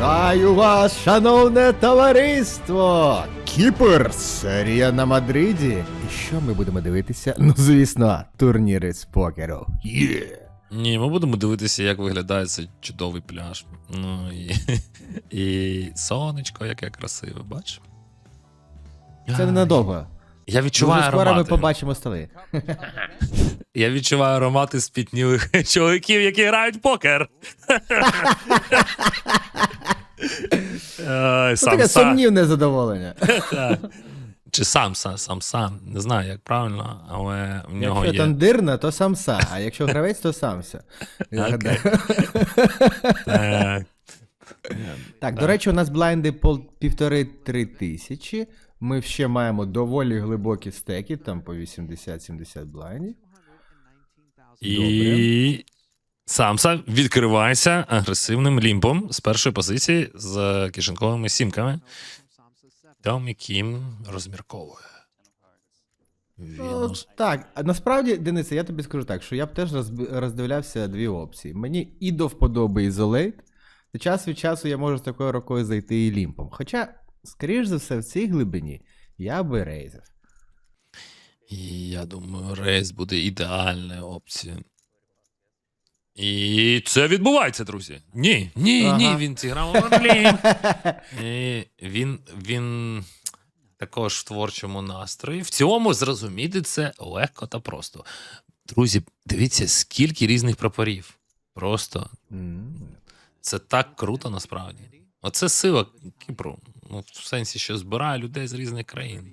Вітаю вас, шановне товариство! Кіпер, серія на Мадриді. І що ми будемо дивитися? Ну, звісно, турніри з покеру. Є! Ні, ми будемо дивитися, як виглядає цей чудовий пляж. Ну і, і сонечко, яке красиве, бачиш? Це ненадовго. Я відчуваю Дуже скоро ми аромати. побачимо столи. Я відчуваю аромати спітнілих чоловіків, які грають в покер. Ой, Ну, таке сам. сумнівне задоволення. Чи сам сам сам сам. Не знаю, як правильно, але в нього Якщо є. тандирна, то самса, а якщо гравець, то самся. Я гадаю. Так, до речі, у нас блайнди пол- півтори-три тисячі. Ми ще маємо доволі глибокі стеки, там по 80-70 блайндів. І Самса відкривається агресивним лімпом з першої позиції з кишеньковими сімками. Томі Кім розмірковує. Він Ну, так, а насправді, Денисе, я тобі скажу так, що я б теж роздивлявся дві опції. Мені і до вподоби ізолейт, і час від часу я можу з такою рукою зайти і лімпом. Хоча, скоріш за все, в цій глибині я би рейзив. Я думаю, рейс буде ідеальною опцією. І це відбувається, друзі. Ні, ні, Ага. ні, він зіграв. І він, він також в творчому настрої. В цілому зрозуміти це легко та просто. Друзі, дивіться, скільки різних прапорів. Просто це так круто насправді. Оце сила Кіпру. Ну, в сенсі, що збирає людей з різних країн.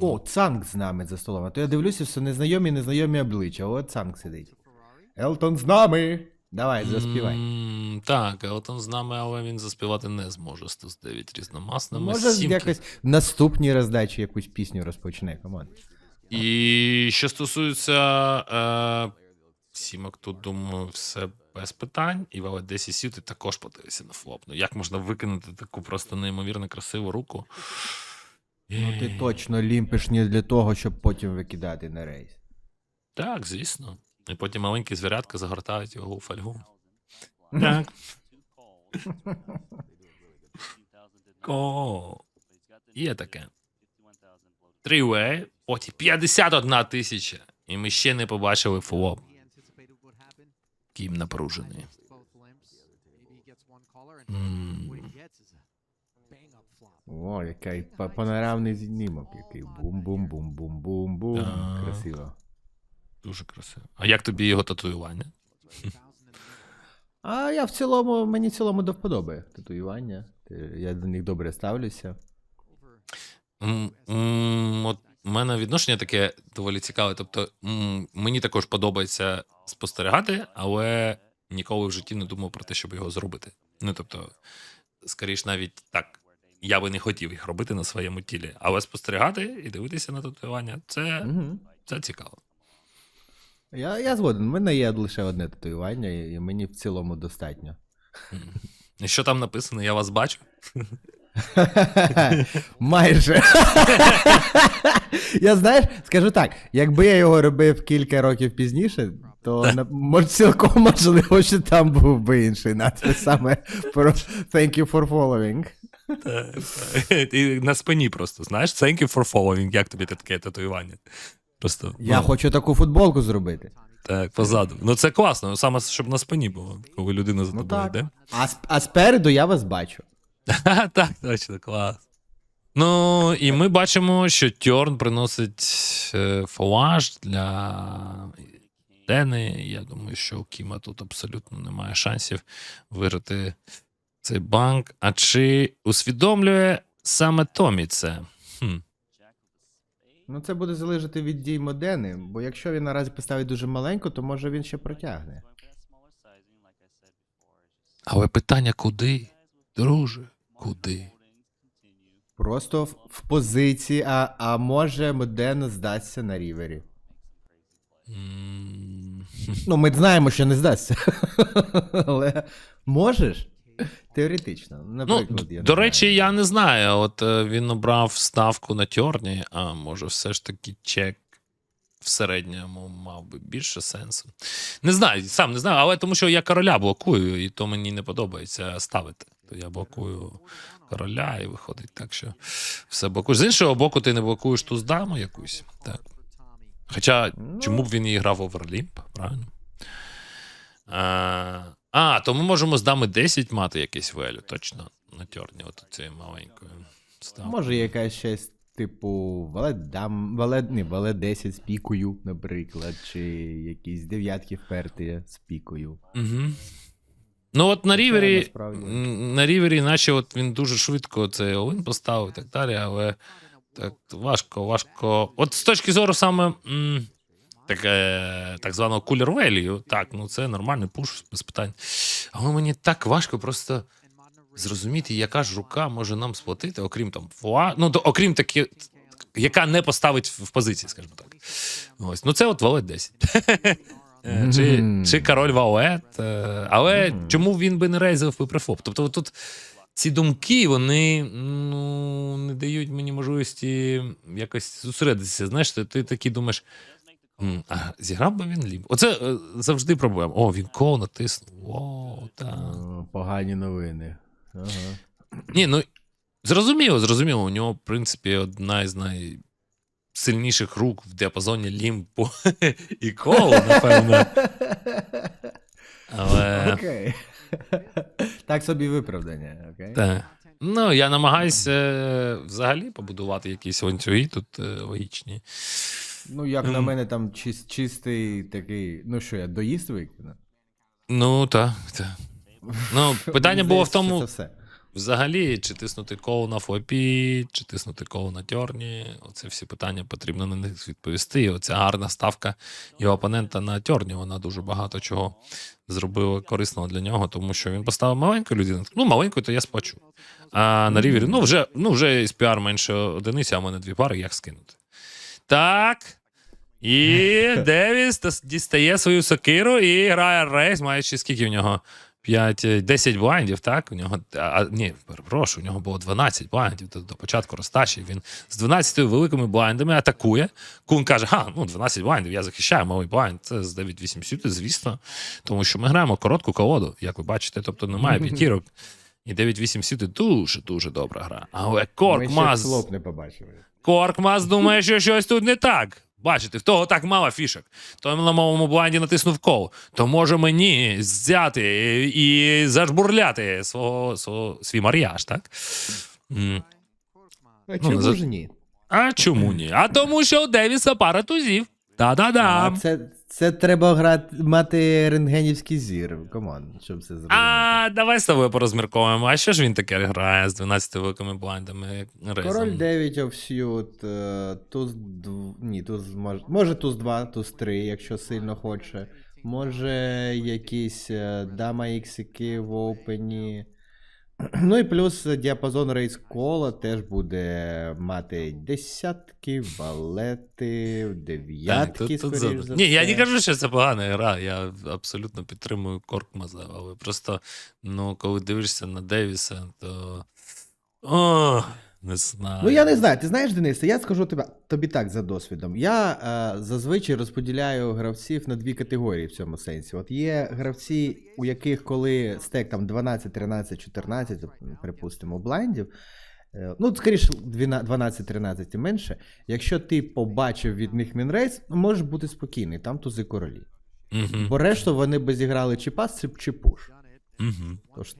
О, Цанг з нами за столом. А то я дивлюся, все незнайомі, незнайомі обличчя. От Цанг сидить. Елтон з нами. Давай, заспівай. М, Так, Елтон з нами, але він заспівати не зможе з 9 різномасними. Може, сімки. якось в наступній роздачі якусь пісню розпочне, команд. І що стосується е, сімок, тут думаю, все без питань. І в сів, ти також подивися на флоп. Ну як можна викинути таку просто неймовірно красиву руку? Ну ти точно лімпиш не для того, щоб потім викидати на рейс. Так, звісно. І потім маленькі звірятка загортають його у фольгу. Так. О, є таке. Трівей, потім 51 тисяча. І ми ще не побачили флоп. Кім напружений. О, який панорамний знімок, який бум-бум-бум-бум-бум-бум. Красиво. Дуже красиво. А як тобі його татуювання? А я в цілому, мені в цілому до вподоби татуювання. Я до них добре ставлюся. От у мене відношення таке доволі цікаве. Тобто, м, мені також подобається спостерігати, але ніколи в житті не думав про те, щоб його зробити. Ну тобто, скоріш навіть так. Я би не хотів їх робити на своєму тілі, але спостерігати і дивитися на татуювання це, Угу. це цікаво. Я, я згоден. У мене є лише одне татуювання, і і мені в цілому достатньо. Що там написано, я вас бачу. Майже. я знаєш, скажу так, якби я його робив кілька років пізніше, то на- мож, цілком можливо, що там був би інший надпис саме про Thank you for following. І на спині просто, знаєш, thank you for following, як тобі таке татуювання. Просто Я ну, хочу таку футболку зробити. Так, позаду. Ну це класно, саме щоб на спині було, коли людина за Ну тобою йде. А, а спереду я вас бачу. Так, точно, клас. Ну, і ми бачимо, що Тьорн приносить е, фолаж для Дени. Я думаю, що у Кіма тут абсолютно немає шансів виграти цей банк. А чи усвідомлює саме Томі це? Хм. Ну, це буде залежати від дій Модени, бо якщо він наразі поставить дуже маленько, то може він ще протягне. Але питання куди? Друже, куди? Просто в, в позиції, а, а може Модена здасться на рівері. М, Ну, ми знаємо, що не здасться. Але можеш? Теоретично. Ну, Наприклад, я не до знаю. речі, я не знаю. От е, він обрав ставку на Тьорні, а може, все ж таки чек в середньому мав би більше сенсу. Не знаю, сам не знаю, але тому що я короля блокую, і то мені не подобається ставити. То я блокую короля і виходить так, що все блокуєш. З іншого боку, ти не блокуєш ту даму якусь. Так. Хоча, чому б він і грав Оверлімп, правильно? А, а, то ми можемо з дами 10 мати якийсь велю, точно, на тьорні, от цією маленькою. ставкою. Може, якась щось, типу, валет дам, валет, не, валет 10 з пікою, наприклад, чи якісь дев'ятки вперті з пікою. Угу. Ну, от на рівері, на рівері, наче от він дуже швидко цей Олин поставив і так далі, але так важко, важко. От з точки зору саме м, таке, так званого cooler value, так, ну це нормальний пуш без питань. Але мені так важко просто зрозуміти, яка ж рука може нам сплатити, окрім там фуа, ну, то, окрім такі, яка не поставить в позиції, скажімо так. Ось. Ну, це от валет 10. Е, Чи, чи король Ваует. е, Але чому він би не рейзив би префоп? Тобто, тут ці думки, вони ну, не дають мені можливості якось зосередитися. Знаєш, ти, ти такий думаєш. А зіграв би він ліп? Оце е, завжди проблема. О, він кол натиснув. О, так. Погані новини. Ага. Ні, ну зрозуміло, зрозуміло. У нього, в принципі, одна із найсильніших рук в діапазоні лімпу і колу, напевно. Але Окей. Так собі виправдання, окей? так. Ну, я намагаюся е, взагалі побудувати якісь ланцюги тут е, логічні. Ну, як на мене, там чис- чистий такий. Ну що, я доїзд викину? Ну, так, так. Ну, питання було в тому, Це все. Взагалі, чи тиснути коло на флопі, чи тиснути коло на тьорні. Оце всі питання потрібно на них відповісти. І оця гарна ставка його опонента на тьорні, вона дуже багато чого зробила корисного для нього, тому що він поставив маленьку людину. Ну, маленьку, то я сплачу. А на рівері, ну вже, ну, вже із піар менше одиниці, а в мене дві пари, як скинути. Так. І Девіс дістає свою сокиру і грає рейс, маючи скільки в нього? 5, 10 блайндів, так? У нього, а, ні, перепрошую, у нього було 12 блайндів до, до початку розтачі. Він з 12 великими блайндами атакує. Кун каже: ха, ну 12 блайндів, я захищаю малий блайнд. Це з 9-8 сюди, звісно. Тому що ми граємо коротку колоду, як ви бачите, тобто немає п'ятірок. І 9-8 сюди дуже-дуже добра гра. Але Ми Корк ще Маз. флоп не побачили. Коркмас думає, що щось тут не так. Бачите, в того так мало фішок. То на моєму блайнді натиснув кол. То може мені взяти і зажбурляти свого, свого, свій мар'яж, так? М. А чому за- ж ні? А чому ні? А тому, що у Девіса пара тузів. Та-да-да. А це, треба грати, мати рентгенівський зір, команд, щоб це зробити. А давай з тобою порозмірковуємо. А що ж він таке грає з 12 великими блайндами? рейзом? Король 9 овсют, е, туз дв... ні, туз може, може туз 2, туз 3, якщо сильно хоче. Може якісь е, дама іксики в опені. Ну і плюс діапазон рейс кола теж буде мати десятки, валети, Так, дев'ятки, скоріш за- за Ні, я не кажу, що це погана гра. Я абсолютно підтримую Коркмаза, але просто, ну, коли дивишся на Девіса, то. О, не знаю. Ну я не знаю. Ти знаєш, Денисе, я скажу тобі, тобі так за досвідом. Я е, зазвичай розподіляю гравців на дві категорії в цьому сенсі. От є гравці, у яких коли стек там 12, 13, 14, припустимо, блайндів. е, Ну, скоріше, 12-13 і менше. Якщо ти побачив від них мінрейс, можеш бути спокійний, там тузи королі. Угу. Бо решту вони би зіграли чи пас, чи- чи пуш. Угу. Тож,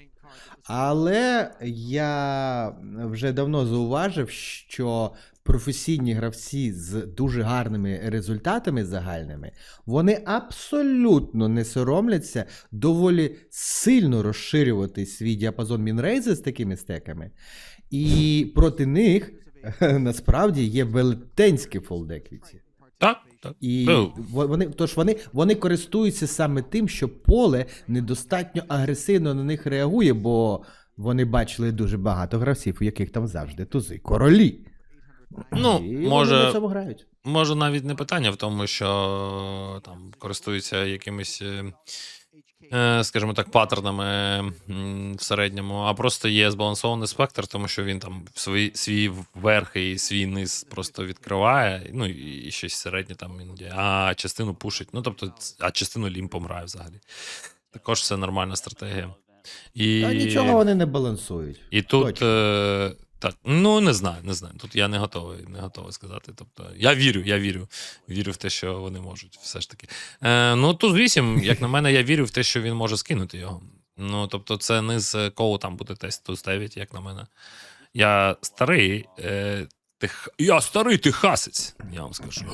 але я вже давно зауважив, що професійні гравці з дуже гарними результатами загальними, вони абсолютно не соромляться доволі сильно розширювати свій діапазон мінрейзи з такими стеками. І проти них насправді є велетенський фолдек від цих. Так, так. І Ну. вони, тож вони, вони користуються саме тим, що поле недостатньо агресивно на них реагує, бо вони бачили дуже багато гравців, у яких там завжди тузи королі. Ну, І вони на цьому грають. Може, навіть не питання в тому, що там користуються якимись е, е, скажімо так, паттернами в середньому, а просто є збалансований спектр, тому що він там свій, свій верх і свій низ просто відкриває, ну і щось середнє там іноді, а частину пушить. Ну тобто, а частину лімпом грає взагалі. Також це нормальна стратегія. І... Та нічого вони не балансують. І тут Точно. Так, ну не знаю, не знаю. Тут я не готовий, не готовий сказати. Тобто, я вірю, я вірю. Вірю в те, що вони можуть, все ж таки. Е, ну, тут 8, як на мене, я вірю в те, що він може скинути його. Ну, тобто, це не з колу там буде тест тут 9, як на мене. Я старий. Е, тих... Я старий техасець, я вам скажу.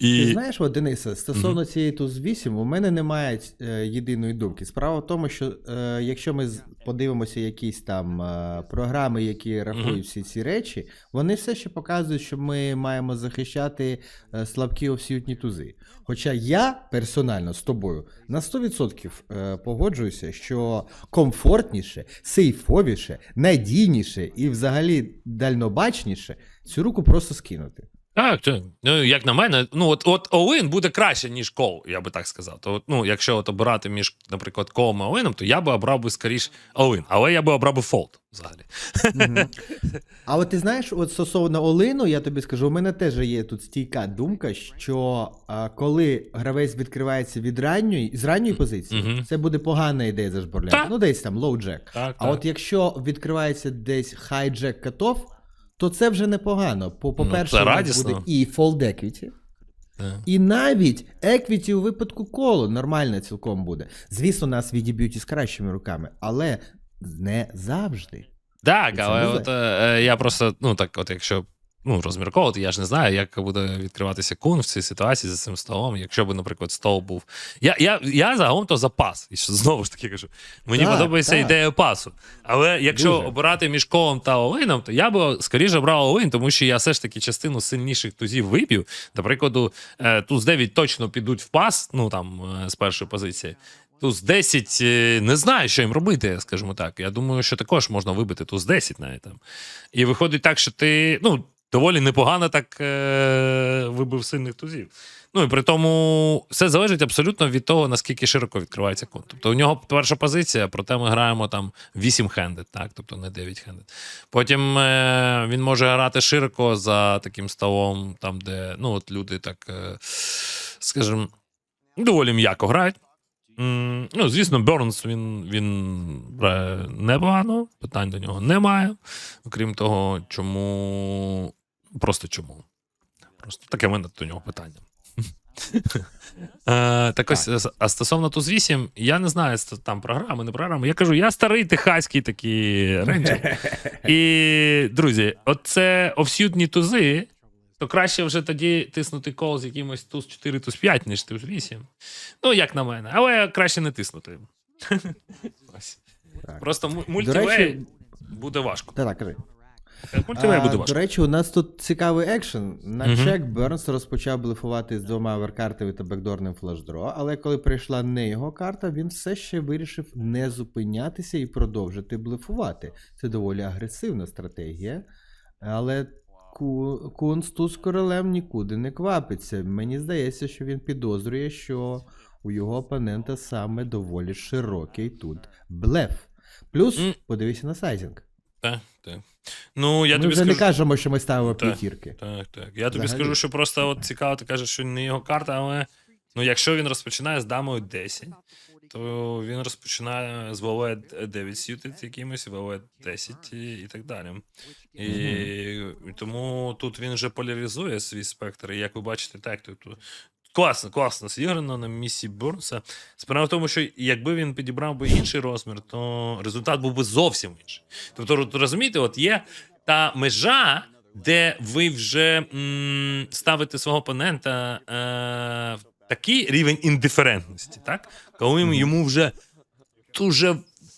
Ти знаєш, от, Денисе, стосовно цієї туз 8, у мене немає е, єдиної думки. Справа в тому, що е, якщо ми подивимося якісь там е, програми, які рахують Мгм. всі ці речі, вони все ще показують, що ми маємо захищати е, слабкі овсютні тузи. Хоча я персонально з тобою на 100% е, погоджуюся, що комфортніше, сейфовіше, надійніше і взагалі дальнобачніше цю руку просто скинути. Так, так. Ну, як на мене, ну от, от Оуін буде краще, ніж Кол, я би так сказав. То, от, ну, якщо от обирати між, наприклад, Колом і Оуіном, то я би обрав би скоріш Оуін, але я би обрав би Фолд взагалі. Мгм. А от ти знаєш, от стосовно Олину, я тобі скажу, у мене теж є тут стійка думка, що а, коли гравець відкривається від ранньої з ранньої позиції, Мгм. це буде погана ідея зажборляти. Так. Ну, десь там лоу-джек. Так, А от якщо відкривається десь хай-джек катов, то це вже непогано. По- По-перше, Ну, радісно. буде і fold equity, так. і навіть еквіті у випадку коло нормально цілком буде. Звісно, нас відіб'ють із кращими руками, але не завжди. Так, але от, е, я просто, ну так, от якщо ну, розмірковувати, я ж не знаю, як буде відкриватися кун в цій ситуації за цим столом. Якщо б, наприклад, стол був. Я, я, я загалом то за пас. І що знову ж таки кажу, мені Так, подобається так. ідея пасу. Але якщо Дуже. обирати між колом та Олином, то я б скоріше брав Олин, тому що я все ж таки частину сильніших тузів виб'ю. До прикладу, е, туз 9 точно підуть в пас, ну там е, з першої позиції. Туз 10 е, не знаю, що їм робити, скажімо так. Я думаю, що також можна вибити туз 10 навіть там. І виходить так, що ти ну, доволі непогано так е- вибив сильних тузів. Ну і при тому все залежить абсолютно від того, наскільки широко відкривається кон. Тобто у нього перша позиція, проте ми граємо там 8 хендед, так, тобто не 9 хендед. Потім е- він може грати широко за таким столом, там, де ну, от люди так, е- скажімо, доволі м'яко грають. Ну, звісно, Бернс він, він непогано, питань до нього немає. Окрім того, чому. Просто чому? Просто таке в мене до нього питання. Е, так ось, е, а стосовно туз 8, я не знаю, це там програми, не програми. Я кажу, я старий техаський такий рейнджер. І, друзі, от це овсютні тузи, то краще вже тоді тиснути кол з якимось туз 4, туз 5, ніж туз 8. Ну, як на мене, але краще не тиснути. Просто мультивей буде важко. так, кажи. Мультивей А, буде До речі, у нас тут цікавий екшен. На Мгм. чек Бернс розпочав блефувати з двома оверкартами та бекдорним флешдро, але коли прийшла не його карта, він все ще вирішив не зупинятися і продовжити блефувати. Це доволі агресивна стратегія. Але Ку- Кунс тут з королем нікуди не квапиться. Мені здається, що він підозрює, що у його опонента саме доволі широкий тут блеф. Плюс, подивися на сайзінг. Так, так. Ну, я Ми тобі вже скажу. не кажемо, що ми ставимо Так. п'ятірки. Так, так. Я тобі Взагалі. скажу, що просто от цікаво, ти кажеш, що не його карта, але ну, якщо він розпочинає з дамою 10, то він розпочинає з ВВ 9 сютит якимось, ВВ 10 і, і так далі. І, і тому тут він вже поляризує свій спектр. І як ви бачите, так, тут класно, класно зіграно на місці Бурнса. Справа в тому, що якби він підібрав би інший розмір, то результат був би зовсім інший. Тобто, розумієте, от є та межа, де ви вже м, ставите свого опонента е, в такий рівень індиферентності, так? Коли йому вже дуже.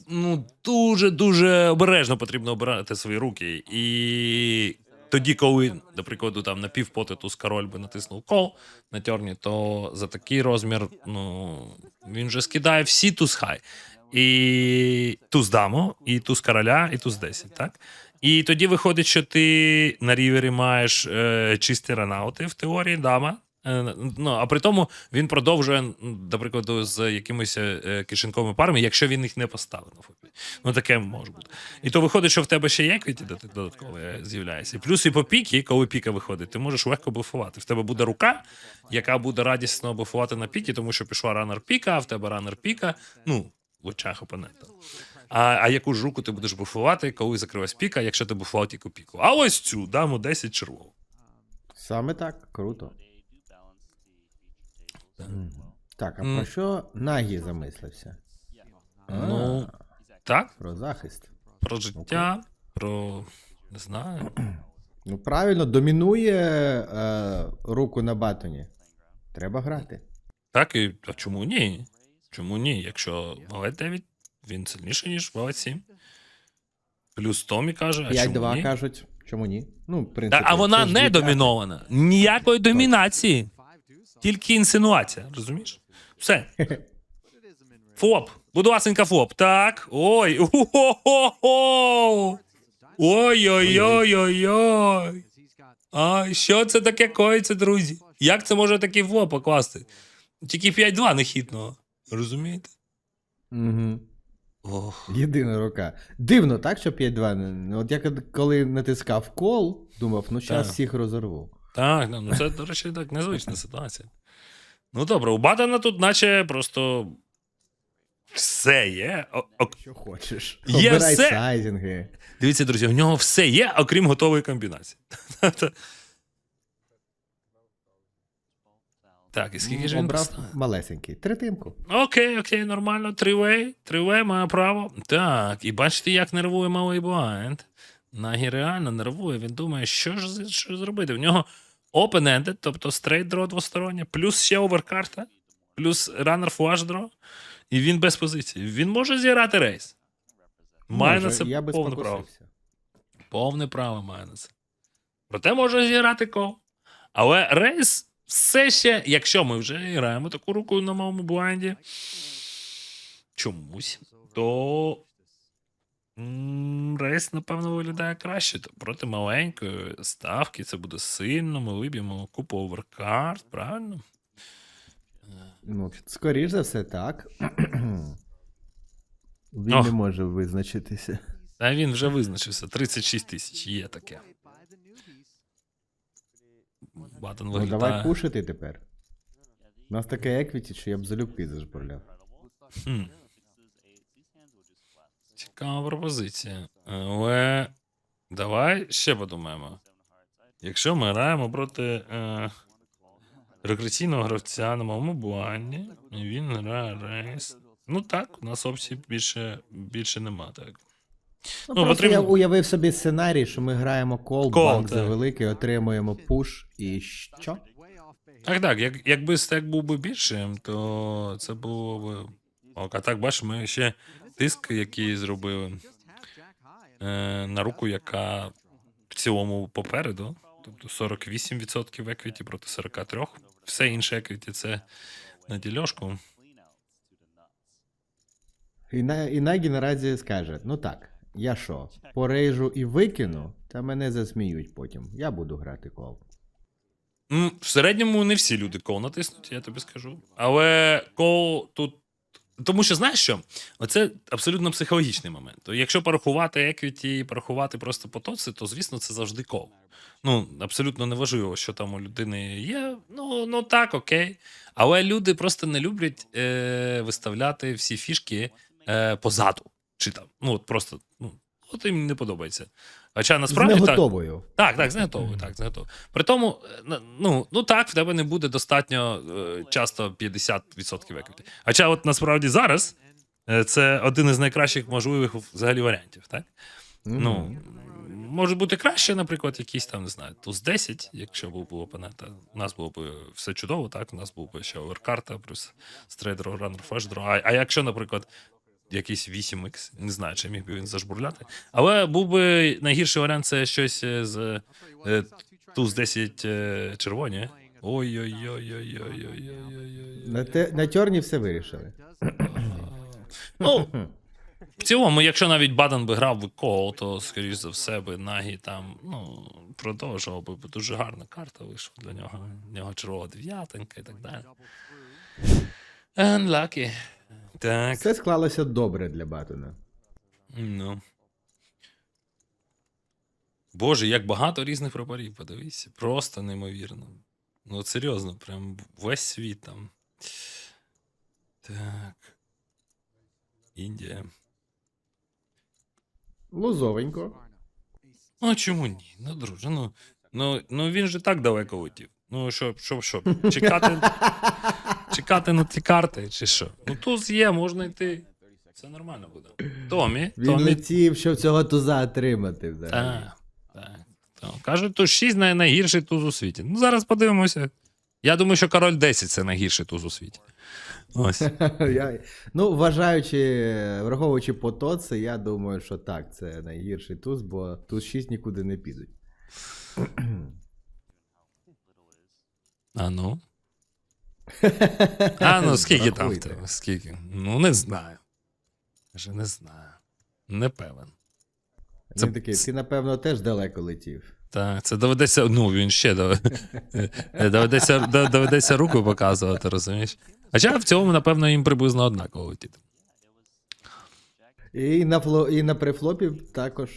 Ну, дуже дуже обережно потрібно обирати свої руки. І тоді, коли, до прикладу, там на півпоти з король би натиснув кол на тьорні, то за такий розмір, ну він же скидає всі туз хай. І туз дамо, і туз короля, і туз 10, так? І тоді виходить, що ти на рівері маєш е, чисті ранаути в теорії, дама, Ну, а при тому він продовжує, прикладу, з якимись е, кишеньковими парами, якщо він їх не поставив на фопі. Ну, таке може бути. І то виходить, що в тебе ще є еквіті додаткове з'являється. Плюс і по піки, коли піка виходить, ти можеш легко буфувати. В тебе буде рука, яка буде радісно буфувати на піки, тому що пішла ранер піка, а в тебе ранер піка, ну, в очах опонента. А, а яку ж руку ти будеш буфувати, коли закриваєш піка, якщо ти буфував тільки піку? А ось цю дамо 10 червону. Саме так, круто. Так, а М. про що Нагі замислився? Ну, А, Так, про захист. про життя, про. Не знаю. Ну, правильно, домінує е, руку на батоні. Треба грати. Так, і а чому ні? Чому ні? Якщо валет 9, він сильніший, ніж валет 7. Плюс Томі каже, а чому 5-2 ні? кажуть. Чому ні? Ну, в Та, принципі, а вона ж не домінована. Ніякої домінації. Тільки інсинуація, розумієш? Все. Фоп. Будь ласенька, фоп. Так. Ой. Ой-ой-ой-ой-ой. А що це таке коїться, друзі? Як це може такий фоп покласти? Тільки 5-2 нехитного. Розумієте? Угу. Ох. Єдина рука. Дивно, так, що 5-2. От я коли натискав кол, думав, ну зараз всіх розорву. Так, ну це, до речі, так незвична ситуація. Ну добре, у Бадена тут, наче просто все є. О- о- Що хочеш. Є Обирай все. сайзинги. Дивіться, друзі, в нього все є, окрім готової комбінації. Так, і скільки ж він Обрав малесенький. Третинку. Окей, окей, нормально. Тривей, тривей має право. Так, і бачите, як нервує малий Блайнд. Нагі реально нервує. Він думає, що ж з- що зробити. В нього open-ended, тобто straight draw двостороння, плюс ще оверкарта, плюс runner flush draw, і він без позиції. Він може зіграти рейс. Має на це повне право. Повне право має на це. Проте може зіграти кол. Але рейс все ще, якщо ми вже граємо таку руку на моєму блайнді, чомусь, то рейс, напевно, виглядає краще. То проти маленької ставки це буде сильно, ми виб'ємо купу оверкарт, правильно? Ну, скоріш за все, так. Він Ох. не може визначитися. А він вже визначився. 36 тисяч є таке. Батон Ну, виглядає. давай пушити тепер. У нас таке еквіті, що я б залюбки зажбурляв. Хм. Цікава пропозиція. Але давай ще подумаємо. Якщо ми граємо проти е, рекреаційного гравця на моєму бланді, він грає рейс. Ну так, у нас опцій більше, більше нема, так. Ну, Ну, потрібно- я уявив собі сценарій, що ми граємо кол, банк так. за великий, отримуємо пуш і що? Так, так, як, якби стек був би більшим, то це було б. ок. А так, бачиш, ми ще тиск, який зробили е, на руку, яка в цілому попереду. Тобто 48% в еквіті проти 43%. Все інше еквіті це на дільошку. І, на, і Нагі наразі скаже: ну так, я що, порейжу і викину, та мене засміють потім. Я буду грати кол. В середньому не всі люди кол натиснуть, я тобі скажу. Але кол тут. Тому що знаєш що? Оце абсолютно психологічний момент. Якщо порахувати еквіті, порахувати просто потоци, то звісно це завжди кол. Ну, абсолютно неважливо, що там у людини є. Ну, ну так, окей. Але люди просто не люблять е, виставляти всі фішки е, позаду. Чи там. Ну, от просто, ну, от їм не подобається. Хоча З насправді так. неготовою. Так, так, знатовий, так, знатовий. При тому, е, ну, ну так, в тебе не буде достатньо е, часто 50% еквіті. Хоча, от насправді зараз е, це один із найкращих можливих взагалі варіантів, так? Ну, може бути краще, наприклад, якийсь там, не знаю, туз 10, якщо був би опонента. У нас було б все чудово, так? У нас був би ще оверкарта, плюс стрейдер, раннер, флешдро. А, а якщо, наприклад, якийсь 8х, не знаю, чи міг би він зажбурляти. Але був би найгірший варіант це щось е, з е, туз 10 е, червоні. Ой-ой-ой-ой-ой-ой-ой-ой. На, на тьорні все вирішили. Ну, В цілому, якщо навіть Баден би грав би кол, то, скоріш за все, би Нагі там ну, продовжував би, бо дуже гарна карта вийшла для нього. В нього червова дев'ятинка і так далі. Unlucky. Так. Все склалося добре для Батона. Ну. Боже, як багато різних прапорів, подивіться. Просто неймовірно. Ну, от серйозно, прям весь світ там. Так. Індія. Лузовенько. Ну, а чому ні? Ну, друже, ну, ну, ну він же так далеко летів. Ну, що, що, що, чекати, чекати на ті карти, чи що? Ну, туз є, можна йти. Все нормально буде. Томі, Він Томі. летів, щоб цього туза отримати. взагалі. Так, так. Кажуть, то 6 най- найгірший туз у світі. Ну, зараз подивимося. Я думаю, що король 10 це найгірший туз у світі. Ось. Я, ну, вважаючи, враховуючи потоци, я думаю, що так, це найгірший туз, бо туз 6 нікуди не підуть. А ну. А ну, скільки там в тебе? Скільки? Ну, не знаю. Каже, не знаю. Не певен. Це- Він такий, ти, напевно, теж далеко летів. Так, це доведеться. Ну, він ще дов- доведеться, доведеться руку показувати, розумієш? Хоча в цьому, напевно, їм приблизно однаково летіти. І на, фло, і на префлопі також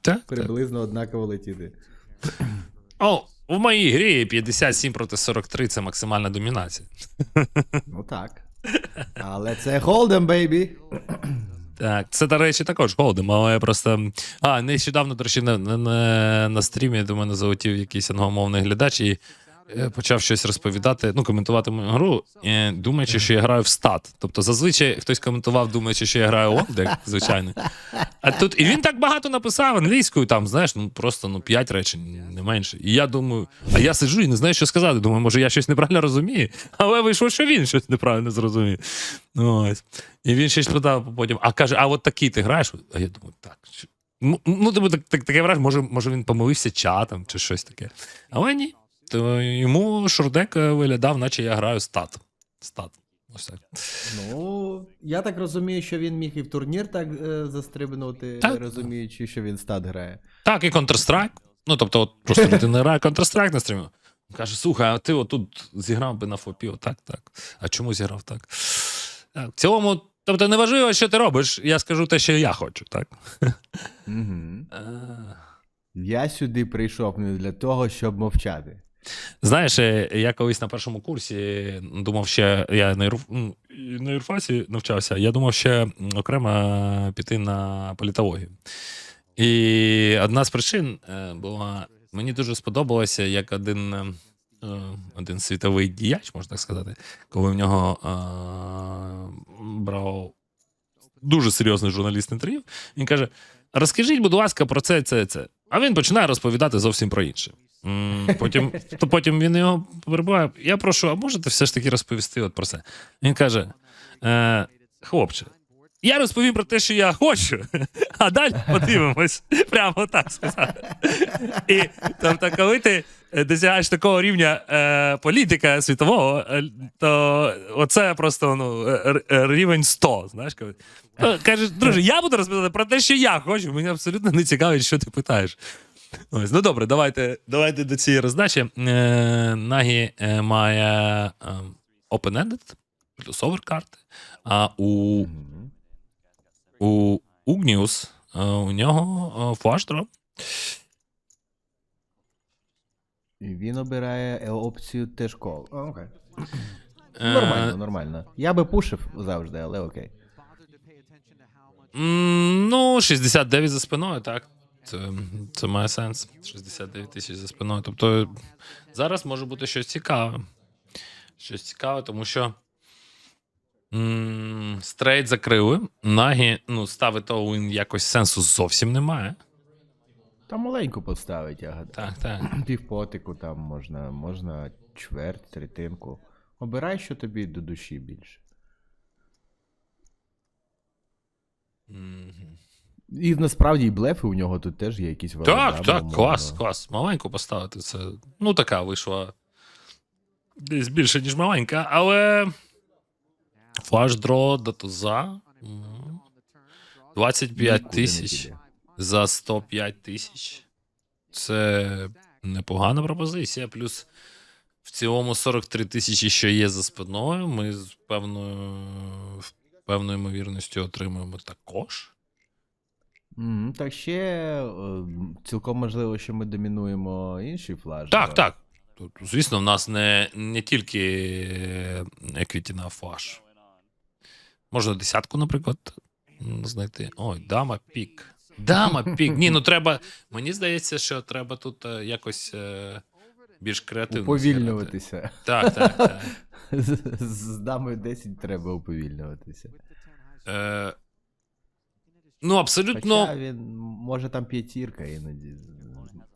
Так? так. приблизно однаково летіти. О, у моїй грі 57 проти 43 це максимальна домінація. Ну так. Але це Голден, бейбі. Так, це, до речі, також голдем, але я просто. А, нещодавно, до речі, на, на, на, стрімі до мене залетів якийсь англомовний глядач і почав щось розповідати, ну, коментувати мою гру, е, думаючи, що я граю в стат. Тобто зазвичай хтось коментував, думаючи, що я граю в Олдек, звичайно. А тут і він так багато написав англійською, там, знаєш, ну просто ну, 5 речень, не менше. І я думаю, а я сиджу і не знаю, що сказати. Думаю, може, я щось неправильно розумію, але вийшло, що він щось неправильно зрозумів. Ну, ось. І він щось питав потім, а каже, а от такий ти граєш? А я думаю, так. Ну, ну типу, так, так, таке враження, може, може він помилився чатом чи щось таке. Але ні. То йому шурдек е, виглядав, наче я граю стат. Стат. Ось так. Ну, я так розумію, що він міг і в турнір так е, застрибнути, Так. розуміючи, що він стат грає. Так, і Counter-Strike. Ну, тобто, от просто людина грає Counter-Strike на стрімі. Каже: слухай, а ти отут зіграв би на фопі, отак, так. А чому зіграв так? так. В цілому, тобто, неважливо, що ти робиш, я скажу те, що я хочу, так? Угу. Е, Я сюди прийшов не для того, щоб мовчати. Знаєш, е, я колись на першому курсі думав, ще я на, юрф... ну, на юрфасі навчався, я думав ще окремо піти на політологію. І одна з причин е, була: мені дуже сподобалося, як один, е, один світовий діяч, можна так сказати, коли в нього брав дуже серйозний журналіст інтерв'ю, він каже: розкажіть, будь ласка, про це, це, це. А він починає розповідати зовсім про інше. Потім, то потім він його перебуває. Я прошу, а можете все ж таки розповісти от про це? Він каже: е, хлопче, я розповім про те, що я хочу, а далі подивимось. Прямо так сказати. І тобто, коли ти досягаєш такого рівня е, політика світового, е, то оце просто ну, рівень 100. Знаєш, коли. Кажеш, друже, я буду розповідати про те, що я хочу. Мені абсолютно не цікавить, що ти питаєш. Ось, ну добре, давайте, давайте до цієї роздачі. Е, Нагі е, має е, open-ended, плюс карти, а у, у Угніус у нього е, він обирає опцію теж кол. Окей. Нормально, нормально. Я би пушив завжди, але окей. Ну, 69 за спиною, так. Це, це має сенс. 69 тисяч за спиною. Тобто зараз може бути щось цікаве. Щось цікаве, тому що м, стрейт закрили. Нагі, ну, ставити Оуін якось сенсу зовсім немає. Там маленьку поставить, я гадаю. Так, так. Півпотику там можна, можна чверть, третинку. Обирай, що тобі до душі більше. Мгм. І насправді і блефи у нього тут теж є якісь Так, велодами, так, умовно. клас, клас. Маленьку поставити це. Ну, така вийшла. Десь більше, ніж маленька, але. Флаш дро до туза. 25 тисяч за 105 тисяч. Це непогана пропозиція. Плюс в цілому 43 тисячі, що є за спиною, ми з певною, певною ймовірністю отримуємо також. Так ще е, цілком можливо, що ми домінуємо інший флаж. Так, так. Тут, звісно, в нас не, не тільки еквіті на флаш. Можна десятку, наприклад, знайти. Ой, дама пік. Дама пік. Ні, ну треба. Мені здається, що треба тут е, якось е, більш креативно. Уповільнюватися. Так, так, так. З, з дамою 10 треба уповільнюватися. Е, ну, абсолютно. Хоча він може там п'ятірка іноді.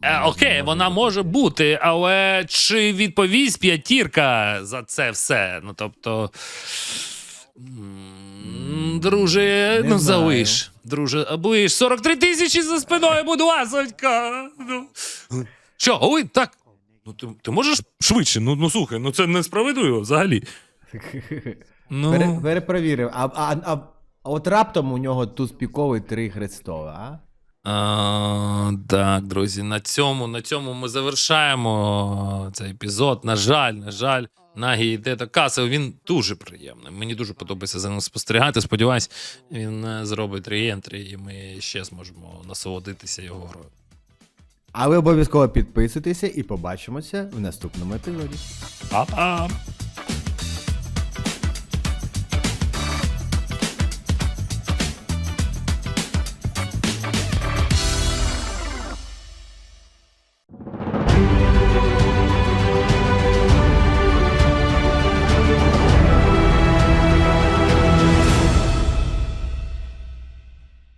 Е, окей, вона може бути, але чи відповість п'ятірка за це все? Ну тобто. м, Друже, Не ну знаю. залиш. Друже, облиш. 43 тисячі за спиною, будь ласочка. Ну. Що, ой, так. Ну, ти, ти можеш швидше? Ну, ну слухай, ну це несправедливо взагалі. Ну, Пере, перепровірив. А, а, а, а от раптом у нього туз піковий три хрестова, а? А, так, друзі, на цьому, на цьому ми завершаємо цей епізод. На жаль, на жаль, Нагі йде до каси. Він дуже приємний. Мені дуже подобається за ним спостерігати. Сподіваюсь, він е, зробить реєнтрі, і ми ще зможемо насолодитися його грою. А ви обов'язково підписуйтеся і побачимося в наступному епізоді. Па-па!